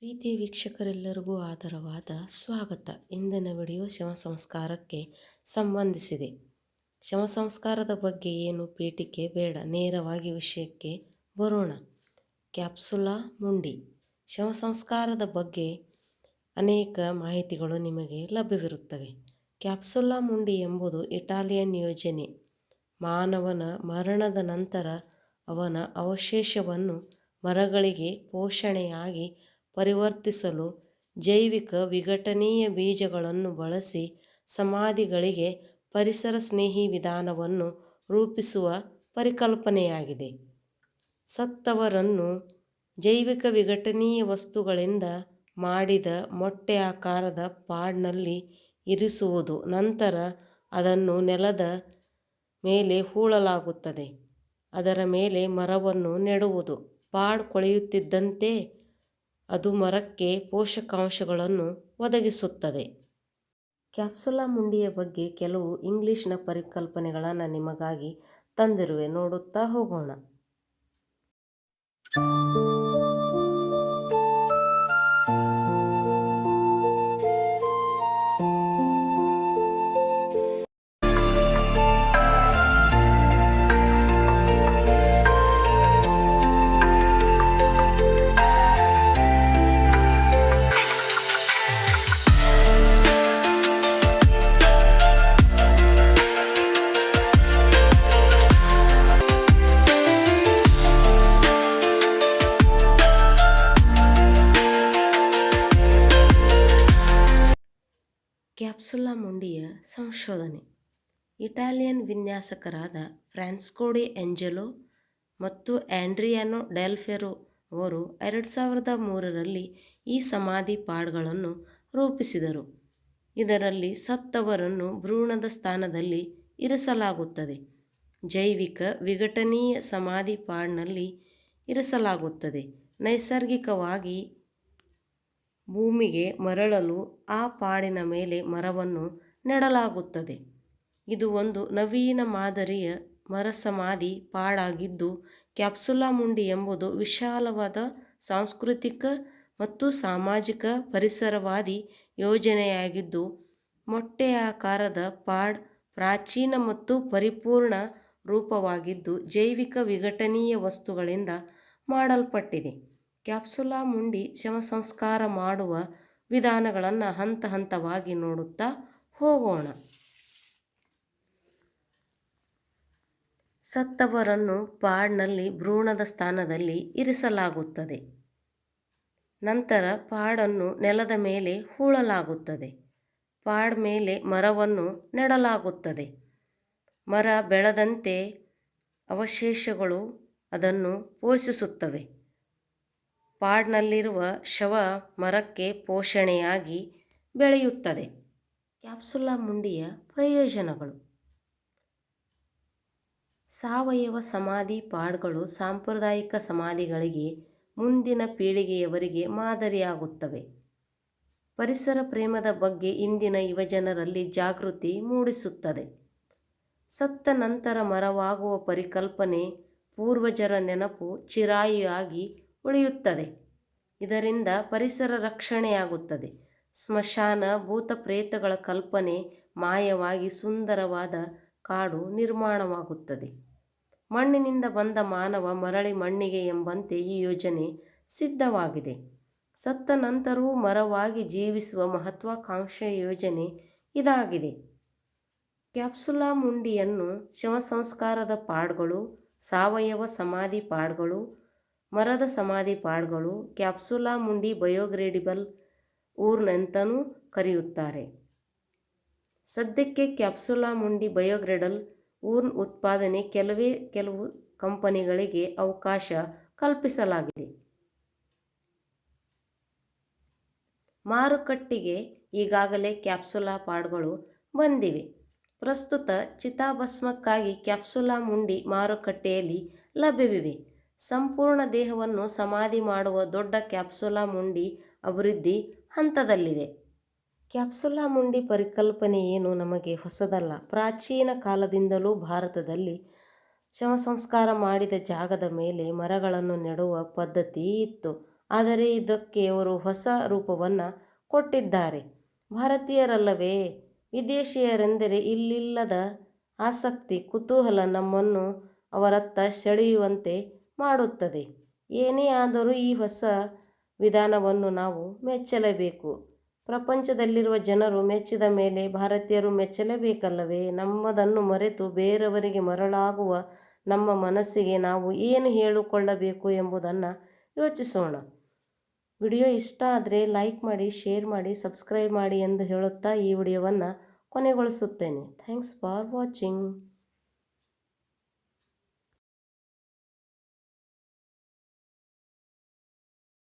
ಪ್ರೀತಿಯ ವೀಕ್ಷಕರೆಲ್ಲರಿಗೂ ಆದರವಾದ ಸ್ವಾಗತ. ಇಂದಿನ ವಿಡಿಯೋ ಶವ ಸಂಸ್ಕಾರಕ್ಕೆ ಸಂಬಂಧಿಸಿದೆ. ಶವ ಸಂಸ್ಕಾರದ ಬಗ್ಗೆ ಏನು ಪೀಠಿಕೆ ಬೇಡ, ನೇರವಾಗಿ ವಿಷಯಕ್ಕೆ ಬರೋಣ. ಕ್ಯಾಪ್ಸುಲಾ ಮುಂಡಿ. ಶವ ಸಂಸ್ಕಾರದ ಬಗ್ಗೆ ಅನೇಕ ಮಾಹಿತಿಗಳು ನಿಮಗೆ ಲಭ್ಯವಿರುತ್ತವೆ. ಕ್ಯಾಪ್ಸುಲಾ ಮುಂಡಿ ಎಂಬುದು ಇಟಾಲಿಯನ್ ಯೋಜನೆ. ಮಾನವನ ಮರಣದ ನಂತರ ಅವನ ಅವಶೇಷವನ್ನು ಮರಗಳಿಗೆ ಪೋಷಣೆಯಾಗಿ ಪರಿವರ್ತಿಸಲು ಜೈವಿಕ ವಿಘಟನೀಯ ಬೀಜಗಳನ್ನು ಬಳಸಿ ಸಮಾಧಿಗಳಿಗೆ ಪರಿಸರ ಸ್ನೇಹಿ ವಿಧಾನವನ್ನು ರೂಪಿಸುವ ಪರಿಕಲ್ಪನೆಯಾಗಿದೆ. ಸತ್ತವರನ್ನು ಜೈವಿಕ ವಿಘಟನೀಯ ವಸ್ತುಗಳಿಂದ ಮಾಡಿದ ಮೊಟ್ಟೆ ಆಕಾರದ ಪಾಡ್ನಲ್ಲಿ ಇರಿಸುವುದು, ನಂತರ ಅದನ್ನು ನೆಲದ ಮೇಲೆ ಹೂಳಲಾಗುತ್ತದೆ. ಅದರ ಮೇಲೆ ಮರವನ್ನು ನೆಡುವುದು. ಪಾಡ್ ಕೊಳೆಯುತ್ತಿದ್ದಂತೆ ಅದು ಮರಕ್ಕೆ ಪೋಷಕಾಂಶಗಳನ್ನು ಒದಗಿಸುತ್ತದೆ. ಕ್ಯಾಪ್ಸುಲಾ ಮುಂಡಿಯ ಬಗ್ಗೆ ಕೆಲವು ಇಂಗ್ಲಿಷ್ನ ಪರಿಕಲ್ಪನೆಗಳನ್ನು ನಿಮಗಾಗಿ ತಂದಿರುವೆ ನೋಡುತ್ತಾ ಹೋಗೋಣ. ಕ್ಯಾಪ್ಸುಲಾ ಮುಂಡಿಯ ಸಂಶೋಧನೆ. ಇಟಾಲಿಯನ್ ವಿನ್ಯಾಸಕರಾದ ಫ್ರಾನ್ಸ್ಕೋಡಿ ಎಂಜೆಲೋ ಮತ್ತು ಆಂಡ್ರಿಯಾನೊ ಡೆಲ್ಫೆರೋ ಅವರು ಎರಡು ಸಾವಿರದ ಮೂರರಲ್ಲಿ ಈ ಸಮಾಧಿ ಪಾಡ್ಗಳನ್ನು ರೂಪಿಸಿದರು. ಇದರಲ್ಲಿ ಸತ್ತವರನ್ನು ಭ್ರೂಣದ ಸ್ಥಾನದಲ್ಲಿ ಇರಿಸಲಾಗುತ್ತದೆ. ಜೈವಿಕ ವಿಘಟನೀಯ ಸಮಾಧಿ ಪಾಡ್ನಲ್ಲಿ ಇರಿಸಲಾಗುತ್ತದೆ. ನೈಸರ್ಗಿಕವಾಗಿ ಭೂಮಿಗೆ ಮರಳಲು ಆ ಪಾಡಿನ ಮೇಲೆ ಮರವನ್ನು ನೆಡಲಾಗುತ್ತದೆ. ಇದು ಒಂದು ನವೀನ ಮಾದರಿಯ ಮರಸಮಾಧಿ ಪಾಡಾಗಿದ್ದು, ಕ್ಯಾಪ್ಸುಲಾ ಮುಂಡಿ ಎಂಬುದು ವಿಶಾಲವಾದ ಸಾಂಸ್ಕೃತಿಕ ಮತ್ತು ಸಾಮಾಜಿಕ ಪರಿಸರವಾದಿ ಯೋಜನೆಯಾಗಿದ್ದು ಮೊಟ್ಟೆಯಾಕಾರದ ಪಾಡ್ ಪ್ರಾಚೀನ ಮತ್ತು ಪರಿಪೂರ್ಣ ರೂಪವಾಗಿದ್ದು ಜೈವಿಕ ವಿಘಟನೀಯ ವಸ್ತುಗಳಿಂದ ಮಾಡಲ್ಪಟ್ಟಿದೆ. ಕ್ಯಾಪ್ಸುಲಾ ಮುಂಡಿ ಶವಸಂಸ್ಕಾರ ಮಾಡುವ ವಿಧಾನಗಳನ್ನು ಹಂತ ಹಂತವಾಗಿ ನೋಡುತ್ತಾ ಹೋಗೋಣ. ಸತ್ತವರನ್ನು ಪಾಡ್ನಲ್ಲಿ ಭ್ರೂಣದ ಸ್ಥಾನದಲ್ಲಿ ಇರಿಸಲಾಗುತ್ತದೆ. ನಂತರ ಪಾಡನ್ನು ನೆಲದ ಮೇಲೆ ಹೂಳಲಾಗುತ್ತದೆ. ಪಾಡ್ ಮೇಲೆ ಮರವನ್ನು ನೆಡಲಾಗುತ್ತದೆ. ಮರ ಬೆಳೆದಂತೆ ಅವಶೇಷಗಳು ಅದನ್ನು ಪೋಷಿಸುತ್ತವೆ. ಪಾಡ್ನಲ್ಲಿರುವ ಶವ ಮರಕ್ಕೆ ಪೋಷಣೆಯಾಗಿ ಬೆಳೆಯುತ್ತದೆ. ಕ್ಯಾಪ್ಸುಲಾ ಮುಂಡಿಯ ಪ್ರಯೋಜನಗಳು. ಸಾವಯವ ಸಮಾಧಿ ಪಾಡ್ಗಳು ಸಾಂಪ್ರದಾಯಿಕ ಸಮಾಧಿಗಳಿಗೆ ಮುಂದಿನ ಪೀಳಿಗೆಯವರಿಗೆ ಮಾದರಿಯಾಗುತ್ತವೆ. ಪರಿಸರ ಪ್ರೇಮದ ಬಗ್ಗೆ ಇಂದಿನ ಯುವಜನರಲ್ಲಿ ಜಾಗೃತಿ ಮೂಡಿಸುತ್ತದೆ. ಸತ್ತ ನಂತರ ಮರವಾಗುವ ಪರಿಕಲ್ಪನೆ ಪೂರ್ವಜರ ನೆನಪು ಚಿರಾಯಿಯಾಗಿ ಉಳಿಯುತ್ತದೆ. ಇದರಿಂದ ಪರಿಸರ ರಕ್ಷಣೆಯಾಗುತ್ತದೆ. ಸ್ಮಶಾನ ಭೂತ ಪ್ರೇತಗಳ ಕಲ್ಪನೆ, ಮಾಯವಾಗಿ ಸುಂದರವಾದ ಕಾಡು ನಿರ್ಮಾಣವಾಗುತ್ತದೆ. ಮಣ್ಣಿನಿಂದ ಬಂದ ಮಾನವ ಮರಳಿ ಮಣ್ಣಿಗೆ ಎಂಬಂತೆ ಈ ಯೋಜನೆ ಸಿದ್ಧವಾಗಿದೆ. ಸತ್ತ ನಂತರವೂ ಮರವಾಗಿ ಜೀವಿಸುವ ಮಹತ್ವಾಕಾಂಕ್ಷೆಯ ಯೋಜನೆ ಇದಾಗಿದೆ. ಕ್ಯಾಪ್ಸುಲಾ ಮುಂಡಿಯನ್ನು ಶವ ಸಂಸ್ಕಾರದ ಪಾಡ್ಗಳು, ಸಾವಯವ ಸಮಾಧಿ ಪಾಡ್ಗಳು ಮರದ ಸಮಾಧಿ ಪಾಡ್ಗಳು ಕ್ಯಾಪ್ಸುಲಾ ಮುಂಡಿ ಬಯೋಗ್ರೇಡಿಬಲ್ ಊರ್ನಂತನೂ ಕರೆಯುತ್ತಾರೆ. ಸದ್ಯಕ್ಕೆ ಕ್ಯಾಪ್ಸುಲಾ ಮುಂಡಿ ಬಯೋಗ್ರೇಡಲ್ ಊರ್ನ್ ಉತ್ಪಾದನೆ ಕೆಲವೇ ಕೆಲವು ಕಂಪನಿಗಳಿಗೆ ಅವಕಾಶ ಕಲ್ಪಿಸಲಾಗಿದೆ. ಮಾರುಕಟ್ಟೆಗೆ ಈಗಾಗಲೇ ಕ್ಯಾಪ್ಸುಲಾ ಪಾಡ್ಗಳು ಬಂದಿವೆ. ಪ್ರಸ್ತುತ ಚಿತಾಭಸ್ಮಕ್ಕಾಗಿ ಕ್ಯಾಪ್ಸುಲಾ ಮುಂಡಿ ಮಾರುಕಟ್ಟೆಯಲ್ಲಿ ಲಭ್ಯವಿವೆ. ಸಂಪೂರ್ಣ ದೇಹವನ್ನು ಸಮಾಧಿ ಮಾಡುವ ದೊಡ್ಡ ಕ್ಯಾಪ್ಸುಲಾ ಮುಂಡಿ ಅಭಿವೃದ್ಧಿ ಹಂತದಲ್ಲಿದೆ. ಕ್ಯಾಪ್ಸುಲಾ ಮುಂಡಿ ಪರಿಕಲ್ಪನೆ ಏನು ನಮಗೆ ಹೊಸದಲ್ಲ. ಪ್ರಾಚೀನ ಕಾಲದಿಂದಲೂ ಭಾರತದಲ್ಲಿ ಶವ ಸಂಸ್ಕಾರ ಮಾಡಿದ ಜಾಗದ ಮೇಲೆ ಮರಗಳನ್ನು ನೆಡುವ ಪದ್ಧತಿ ಇತ್ತು. ಆದರೆ ಇದಕ್ಕೆ ಅವರು ಹೊಸ ರೂಪವನ್ನು ಕೊಟ್ಟಿದ್ದಾರೆ. ಭಾರತೀಯರಲ್ಲವೇ? ವಿದೇಶಿಯರೆಂದರೆ ಇಲ್ಲಿಲ್ಲದ ಆಸಕ್ತಿ, ಕುತೂಹಲ ನಮ್ಮನ್ನು ಅವರತ್ತ ಸೆಳೆಯುವಂತೆ ಮಾಡುತ್ತದೆ. ಏನೇ ಆದರೂ ಈ ಹೊಸ ವಿಧಾನವನ್ನು ನಾವು ಮೆಚ್ಚಲೇಬೇಕು. ಪ್ರಪಂಚದಲ್ಲಿರುವ ಜನರು ಮೆಚ್ಚಿದ ಮೇಲೆ ಭಾರತೀಯರು ಮೆಚ್ಚಲೇಬೇಕಲ್ಲವೇ? ನಮ್ಮದನ್ನು ಮರೆತು ಬೇರೆಯವರಿಗೆ ಮರಳಾಗುವ ನಮ್ಮ ಮನಸ್ಸಿಗೆ ನಾವು ಏನು ಹೇಳಿಕೊಳ್ಳಬೇಕು ಎಂಬುದನ್ನು ಯೋಚಿಸೋಣ. ವಿಡಿಯೋ ಇಷ್ಟ ಆದರೆ ಲೈಕ್ ಮಾಡಿ, ಶೇರ್ ಮಾಡಿ, ಸಬ್ಸ್ಕ್ರೈಬ್ ಮಾಡಿ ಎಂದು ಹೇಳುತ್ತಾ ಈ ವಿಡಿಯೋವನ್ನು ಕೊನೆಗೊಳಿಸುತ್ತೇನೆ. Thanks for watching.